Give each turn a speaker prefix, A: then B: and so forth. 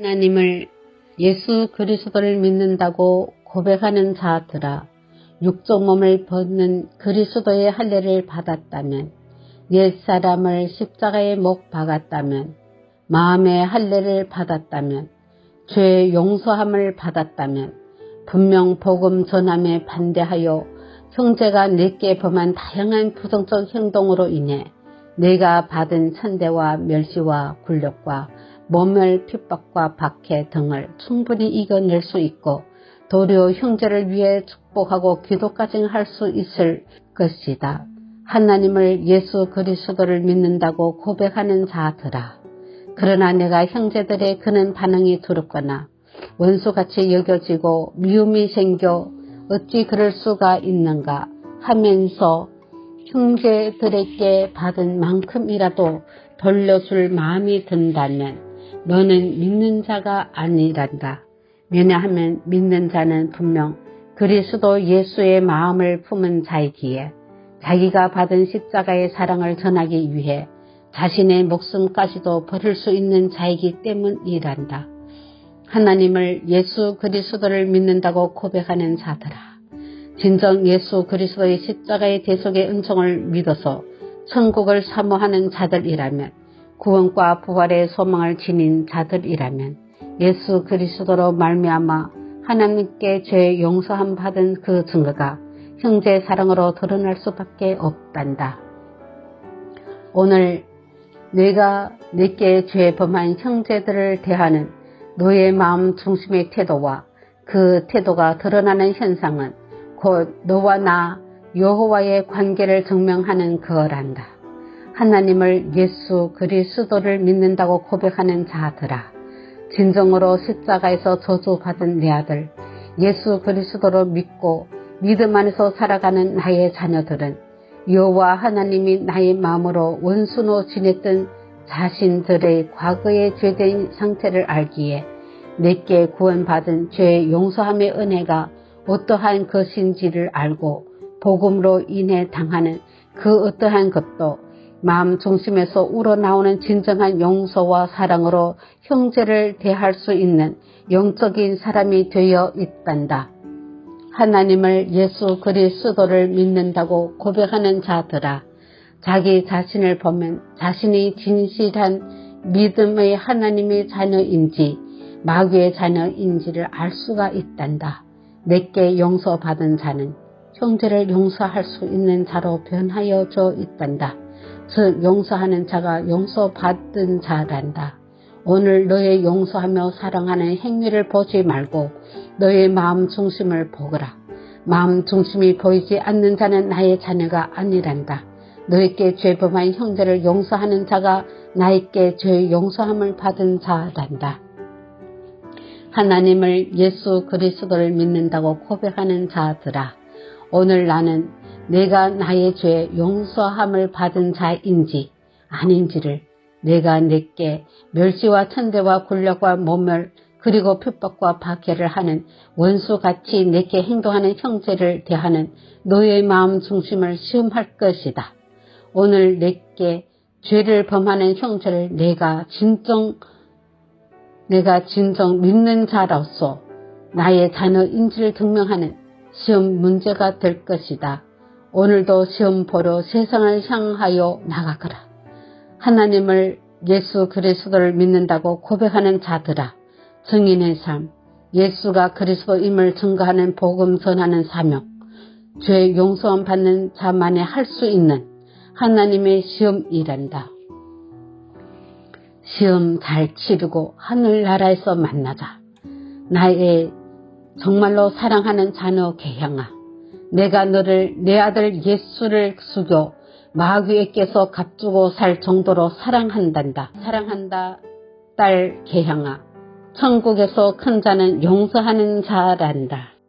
A: 하나님을 예수 그리스도를 믿는다고 고백하는 자들아 육조 몸을 벗는 그리스도의 할례를 받았다면 옛사람을 십자가에 못 박았다면 마음의 할례를 받았다면 죄 용서함을 받았다면 분명 복음 전함에 반대하여 형제가 내게 범한 다양한 부정적 행동으로 인해 내가 받은 천대와 멸시와 굴욕과 모멸 핍박과 박해 등을 충분히 이겨낼 수 있고 도리어 형제를 위해 축복하고 기도까지 할 수 있을 것이다. 하나님을 예수 그리스도를 믿는다고 고백하는 자들아. 그러나 내가 형제들의 그는 반응이 두렵거나 원수같이 여겨지고 미움이 생겨 어찌 그럴 수가 있는가 하면서 형제들에게 받은 만큼이라도 돌려줄 마음이 든다면 너는 믿는 자가 아니란다. 왜냐하면 믿는 자는 분명 그리스도 예수의 마음을 품은 자이기에 자기가 받은 십자가의 사랑을 전하기 위해 자신의 목숨까지도 버릴 수 있는 자이기 때문이란다. 하나님을 예수 그리스도를 믿는다고 고백하는 자들아. 진정 예수 그리스도의 십자가의 대속의 은총을 믿어서 천국을 사모하는 자들이라면 구원과 부활의 소망을 지닌 자들이라면 예수 그리스도로 말미암아 하나님께 죄 용서함 받은 그 증거가 형제 사랑으로 드러날 수밖에 없단다. 오늘 내가 내게 죄 범한 형제들을 대하는 너의 마음 중심의 태도와 그 태도가 드러나는 현상은 곧 너와 나 여호와의 관계를 증명하는 그거란다. 하나님을 예수 그리스도를 믿는다고 고백하는 자들아. 진정으로 십자가에서 저주받은 내 아들 예수 그리스도로 믿고 믿음 안에서 살아가는 나의 자녀들은 여호와 하나님이 나의 마음으로 원수로 지냈던 자신들의 과거의 죄된 상태를 알기에 내게 구원받은 죄 용서함의 은혜가 어떠한 것인지를 알고 복음으로 인해 당하는 그 어떠한 것도 마음 중심에서 우러나오는 진정한 용서와 사랑으로 형제를 대할 수 있는 영적인 사람이 되어 있단다. 하나님을 예수 그리스도를 믿는다고 고백하는 자들아 자기 자신을 보면 자신이 진실한 믿음의 하나님의 자녀인지 마귀의 자녀인지를 알 수가 있단다. 내게 용서받은 자는 형제를 용서할 수 있는 자로 변하여 져 있단다. 즉 용서하는 자가 용서받은 자란다. 오늘 너의 용서하며 사랑하는 행위를 보지 말고 너의 마음 중심을 보거라. 마음 중심이 보이지 않는 자는 나의 자녀가 아니란다. 너에게 죄범한 형제를 용서하는 자가 나에게 죄 용서함을 받은 자란다. 하나님을 예수 그리스도를 믿는다고 고백하는 자들아. 오늘 나는 내가 나의 죄 용서함을 받은 자인지 아닌지를 내가 내게 멸시와 천대와 굴력과 모멸 그리고 핍박과 박해를 하는 원수같이 내게 행동하는 형제를 대하는 너의 마음 중심을 시험할 것이다. 오늘 내게 죄를 범하는 형제를 내가 진정 내가 진정 믿는 자로서 나의 자녀인지를 증명하는 시험 문제가 될 것이다. 오늘도 시험 보러 세상을 향하여 나가거라. 하나님을 예수 그리스도를 믿는다고 고백하는 자들아. 증인의 삶, 예수가 그리스도임을 증거하는 복음 전하는 사명, 죄 용서함 받는 자만이 할 수 있는 하나님의 시험이란다. 시험 잘 치르고 하늘나라에서 만나자. 나의 정말로 사랑하는 자녀 개향아. 내가 너를 내 아들 예수를 숙여 마귀에게서 값주고 살 정도로 사랑한단다. 사랑한다. 딸 개향아. 천국에서 큰 자는 용서하는 자란다.